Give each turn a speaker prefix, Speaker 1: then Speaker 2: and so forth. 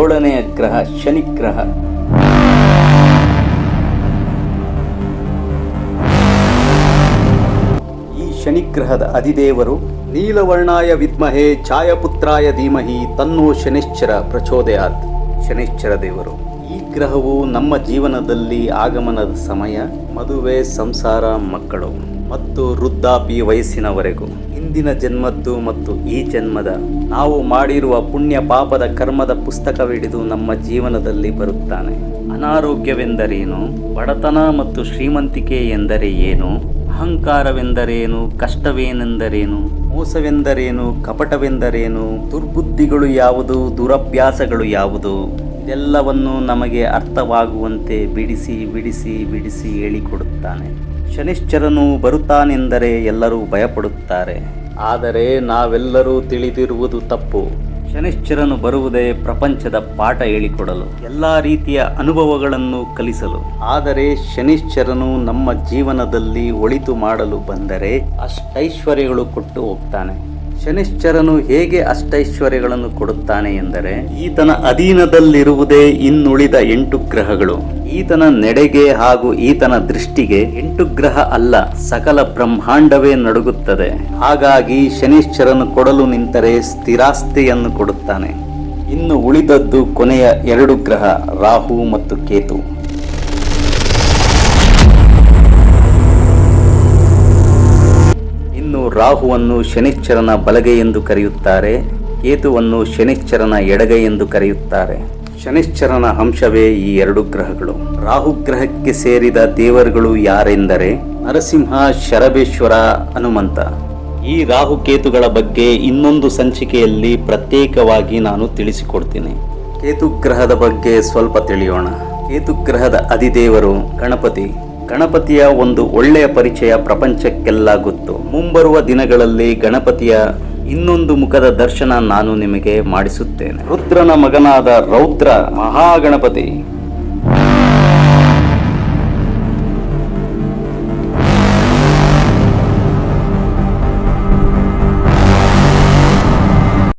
Speaker 1: ಏಳನೆಯ ಗ್ರಹ ಶನಿ ಗ್ರಹ ಈ ಶನಿಗ್ರಹದ ಅಧಿದೇವರು ನೀಲವರ್ಣಾಯ ವಿದ್ಮಹೇ ಛಾಯಪುತ್ರಾಯ ಧೀಮಹಿ ತನ್ನೋ ಶನಿಶ್ಚರ ಪ್ರಚೋದಯಾತ್. ಶನಿಶ್ಚರ ದೇವರು, ಈ ಗ್ರಹವು ನಮ್ಮ ಜೀವನದಲ್ಲಿ ಆಗಮನದ ಸಮಯ, ಮದುವೆ, ಸಂಸಾರ, ಮಕ್ಕಳು. ಮತ್ತು ವೃದ್ಧಾಪಿ ವಯಸ್ಸಿನವರೆಗೂ. ಹಿಂದಿನ ಜನ್ಮದ್ದು ಮತ್ತು ಈ ಜನ್ಮದ ನಾವು ಮಾಡಿರುವ ಪುಣ್ಯ ಪಾಪದ ಕರ್ಮದ ಪುಸ್ತಕವಿಡಿದು ನಮ್ಮ ಜೀವನದಲ್ಲಿ ಬರುತ್ತಾನೆ. ಅನಾರೋಗ್ಯವೆಂದರೇನು? ಬಡತನ ಮತ್ತು ಶ್ರೀಮಂತಿಕೆ ಎಂದರೆ ಏನು? ಅಹಂಕಾರವೆಂದರೇನು? ಕಷ್ಟವೇನೆಂದರೇನು? ಮೋಸವೆಂದರೇನು? ಕಪಟವೆಂದರೇನು? ದುರ್ಬುದ್ಧಿಗಳು ಯಾವುದು? ದುರಭ್ಯಾಸಗಳು ಯಾವುದು? ಇದೆಲ್ಲವನ್ನು ನಮಗೆ ಅರ್ಥವಾಗುವಂತೆ ಬಿಡಿಸಿ ಬಿಡಿಸಿ ಬಿಡಿಸಿ ಹೇಳಿಕೊಡುತ್ತಾನೆ. ಶನಿಶ್ಚರನು ಬರುತ್ತಾನೆಂದರೆ ಎಲ್ಲರೂ ಭಯಪಡುತ್ತಾರೆ. ಆದರೆ ನಾವೆಲ್ಲರೂ ತಿಳಿದಿರುವುದು ತಪ್ಪು. ಶನಿಶ್ಚರನು ಬರುವುದೇ ಪ್ರಪಂಚದ ಪಾಠ ಹೇಳಿಕೊಡಲು ಎಲ್ಲ ರೀತಿಯ ಅನುಭವಗಳನ್ನು ಕಲಿಸಲು. ಆದರೆ ಶನಿಶ್ಚರನು ನಮ್ಮ ಜೀವನದಲ್ಲಿ ಒಳಿತು ಮಾಡಲು ಬಂದರೆ ಅಷ್ಟೈಶ್ವರ್ಯಗಳು ಕೊಟ್ಟು ಹೋಗ್ತಾನೆ. ಶನಿಶ್ಚರನು ಹೇಗೆ ಅಷ್ಟೈಶ್ವರ್ಯಗಳನ್ನು ಕೊಡುತ್ತಾನೆ ಎಂದರೆ, ಈತನ ಅಧೀನದಲ್ಲಿರುವುದೇ ಇನ್ನುಳಿದ ಎಂಟು ಗ್ರಹಗಳು. ಈತನ ನೆಡೆಗೆ ಹಾಗೂ ಈತನ ದೃಷ್ಟಿಗೆ ಎಂಟು ಗ್ರಹ ಅಲ್ಲ, ಸಕಲ ಬ್ರಹ್ಮಾಂಡವೇ ನಡುಗುತ್ತದೆ. ಹಾಗಾಗಿ ಶನಿಶ್ಚರನು ಕೊಡಲು ನಿಂತರೆ ಸ್ಥಿರಾಸ್ತಿಯನ್ನು ಕೊಡುತ್ತಾನೆ. ಇನ್ನು ಉಳಿದದ್ದು ಕೊನೆಯ ಎರಡು ಗ್ರಹ, ರಾಹು ಮತ್ತು ಕೇತು. ರಾಹುವನ್ನು ಶನಿಶ್ಚರನ ಬಲಗೈ ಎಂದು ಕರೆಯುತ್ತಾರೆ, ಕೇತುವನ್ನು ಶನಿಶ್ಚರನ ಎಡಗೈ ಎಂದು ಕರೆಯುತ್ತಾರೆ. ಶನಿಶ್ಚರನ ಅಂಶವೇ ಈ ಎರಡು ಗ್ರಹಗಳು. ರಾಹು ಗ್ರಹಕ್ಕೆ ಸೇರಿದ ದೇವರುಗಳು ಯಾರೆಂದರೆ ನರಸಿಂಹ ಶರಬೇಶ್ವರ ಹನುಮಂತ. ಈ ರಾಹು ಕೇತುಗಳ ಬಗ್ಗೆ ಇನ್ನೊಂದು ಸಂಚಿಕೆಯಲ್ಲಿ ಪ್ರತ್ಯೇಕವಾಗಿ ನಾನು ತಿಳಿಸಿಕೊಡ್ತೀನಿ. ಕೇತು ಗ್ರಹದ ಬಗ್ಗೆ ಸ್ವಲ್ಪ ತಿಳಿಯೋಣ. ಕೇತು ಗ್ರಹದ ಅಧಿದೇವರು ಗಣಪತಿ. ಗಣಪತಿಯ ಒಂದು ಒಳ್ಳೆಯ ಪರಿಚಯ ಪ್ರಪಂಚಕ್ಕೆಲ್ಲ ಗೊತ್ತು. ಮುಂಬರುವ ದಿನಗಳಲ್ಲಿ ಗಣಪತಿಯ ಇನ್ನೊಂದು ಮುಖದ ದರ್ಶನ ನಾನು ನಿಮಗೆ ಮಾಡಿಸುತ್ತೇನೆ. ರುದ್ರನ ಮಗನಾದ ರೌದ್ರ ಮಹಾಗಣಪತಿ.